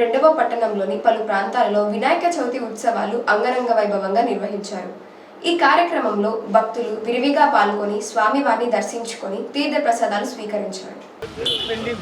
రెండవ పట్టణంలోని పలు ప్రాంతాలలో వినాయక చవితి ఉత్సవాలు అంగరంగ వైభవంగా నిర్వహించారు. ఈ కార్యక్రమంలో భక్తులు విరివిగా పాల్గొని స్వామివారిని దర్శించుకొని తీర్థ ప్రసాదాలు స్వీకరించారు. ఫ్రెండ్లీ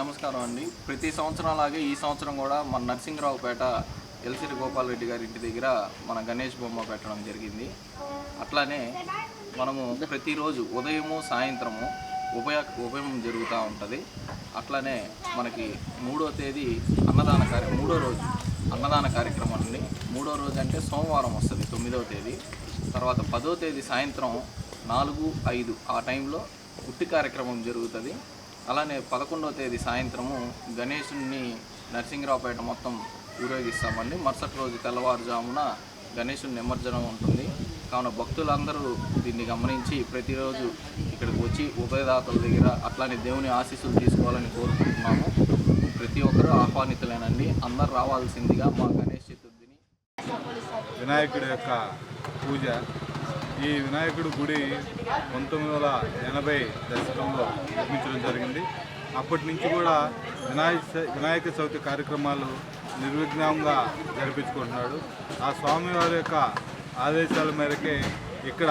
నమస్కారం అండి. ప్రతి సంవత్సరం అలాగే ఈ సంవత్సరం కూడా మన నరసింహరావుపేట ఎల్సిరి గోపాల్ రెడ్డి గారి ఇంటి దగ్గర మన గణేష్ బొమ్మ పెట్టడం జరిగింది. అట్లానే మనము ప్రతిరోజు ఉదయము సాయంత్రము ఉభయ ఉభయం జరుగుతూ ఉంటుంది. అట్లానే మనకి మూడో తేదీ అన్నదాన కార్య మూడో రోజు అన్నదాన కార్యక్రమం అండి. మూడో రోజు అంటే సోమవారం వస్తుంది తొమ్మిదవ తేదీ. తర్వాత పదో తేదీ సాయంత్రం నాలుగు ఐదు ఆ టైంలో ఉట్టి కార్యక్రమం జరుగుతుంది. అలానే పదకొండవ తేదీ సాయంత్రము గణేషుని నరసింహరావుపేట మొత్తం ఊరేగిస్తామండి. మరుసటి రోజు తెల్లవారుజామున గణేషుని నిమజ్జనం ఉంటుంది. కావున భక్తులందరూ దీన్ని గమనించి ప్రతిరోజు ఇక్కడికి వచ్చి ఉభయదాతల దగ్గర అట్లానే దేవుని ఆశీస్సులు తీసుకోవాలని కోరుకుంటున్నాము. ప్రతి ఒక్కరూ ఆహ్వానితులేనండి. అందరు రావాల్సిందిగా మా గణేష్ చతుర్థిని వినాయకుడి యొక్క పూజ. ఈ వినాయకుడి గుడి పంతొమ్మిది వందల ఎనభై దశకంలో నిర్మించడం జరిగింది. అప్పటి నుంచి కూడా వినాయక వినాయక చవితి కార్యక్రమాలు నిర్విఘ్నంగా జరిపించుకుంటున్నాడు. ఆ స్వామివారి యొక్క ఆదేశాల మేరకే ఇక్కడ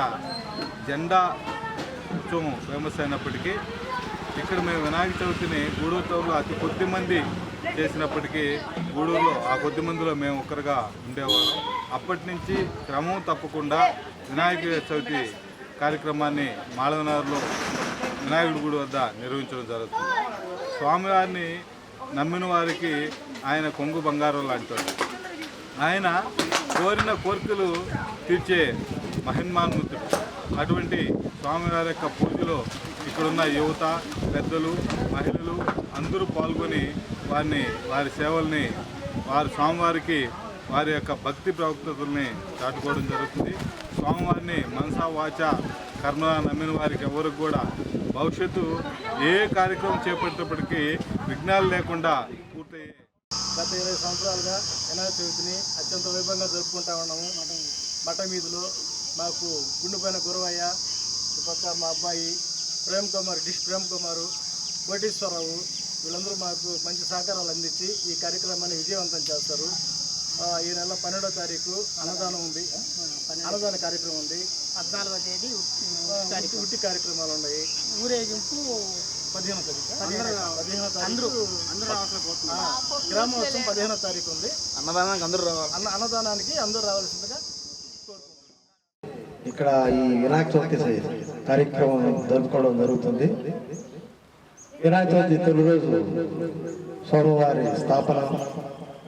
జెండా ఉత్సవం ఫేమస్ అయినప్పటికీ ఇక్కడ మేము వినాయక చవితిని గూడూరులో అతి కొద్ది మంది చేసినప్పటికీ గూడూరులో ఆ కొద్ది మందిలో మేము ఒక్కరుగా ఉండేవాళ్ళం. అప్పటి నుంచి క్రమం తప్పకుండా వినాయక చవితి కార్యక్రమాన్ని మాళవనగర్లో వినాయకుడి గుడి వద్ద నిర్వహించడం జరుగుతుంది. స్వామివారిని నమ్మిన వారికి ఆయన కొంగు బంగారం లాంటివాడు. ఆయన కోరిన కోరికలు తీర్చే మహిన్మాన్ముతుడు అటువంటి స్వామివారి యొక్క పూజలో ఇక్కడున్న యువత పెద్దలు మహిళలు అందరూ పాల్గొని వారిని వారి సేవల్ని వారి స్వామివారికి వారి యొక్క భక్తి ప్రవక్తల్ని దాటుకోవడం జరుగుతుంది. స్వామివారిని మనసా వాచ కర్మ నమ్మిన వారికి ఎవరికి కూడా భవిష్యత్తు ఏ కార్యక్రమం చేపట్టేటప్పటికీ విఘ్నాలు లేకుండా పూర్తయ్యే గత ఇరవై సంవత్సరాలుగా వినాయక చవితిని అత్యంత వైభవంగా జరుపుకుంటా ఉన్నాము. మఠ మీదులో మాకు గుండెపైన గురవయ్య పక్క మా అబ్బాయి ప్రేమ్ కుమార్ డిష్ ప్రేమ్ కుమారు కోటేశ్వరరావు వీళ్ళందరూ మాకు మంచి సహకారాలు అందించి ఈ కార్యక్రమాన్ని విజయవంతం చేస్తారు. ఈ నెల పన్నెండో తారీఖు అన్నదానం ఉంది. అన్నదాన కార్యక్రమం ఉంది. పద్నాలుగో తేదీ ఉట్టి- కార్యక్రమాలు ఉన్నాయి. ఊరేగింపు పదిహేనో తారీఖు? పదిహేనో తారీఖు. ఆ, గ్రామోత్సవం పదిహేనో తారీఖు ఉంది. అన్నదానానికి అందరూ రావాలి. అన్న అన్నదానానికి అందరూ రావాల్సిందిగా ఇక్కడ ఈ వినాయక చవితి కార్యక్రమం జరుపుకోవడం జరుగుతుంది. వినాయక చవితి తొలి రోజు సోమవారి స్థాపన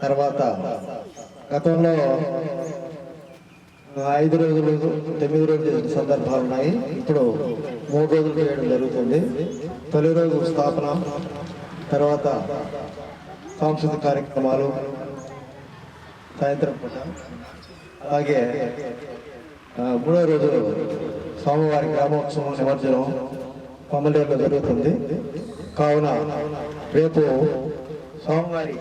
తర్వాత గతంలో ఐదు రోజులు తొమ్మిది రోజులు సందర్భాలు ఉన్నాయి. ఇప్పుడు మూడు రోజులు చేయడం జరుగుతుంది. తొలి రోజు స్థాపన తర్వాత సాంస్కృతిక కార్యక్రమాలు సాయంత్రం పూట. అలాగే మూడో రోజు స్వామివారి గ్రామోత్సవం నిమజ్జనం పమ్మలేరులో జరుగుతుంది కావున రేపు స్వామివారి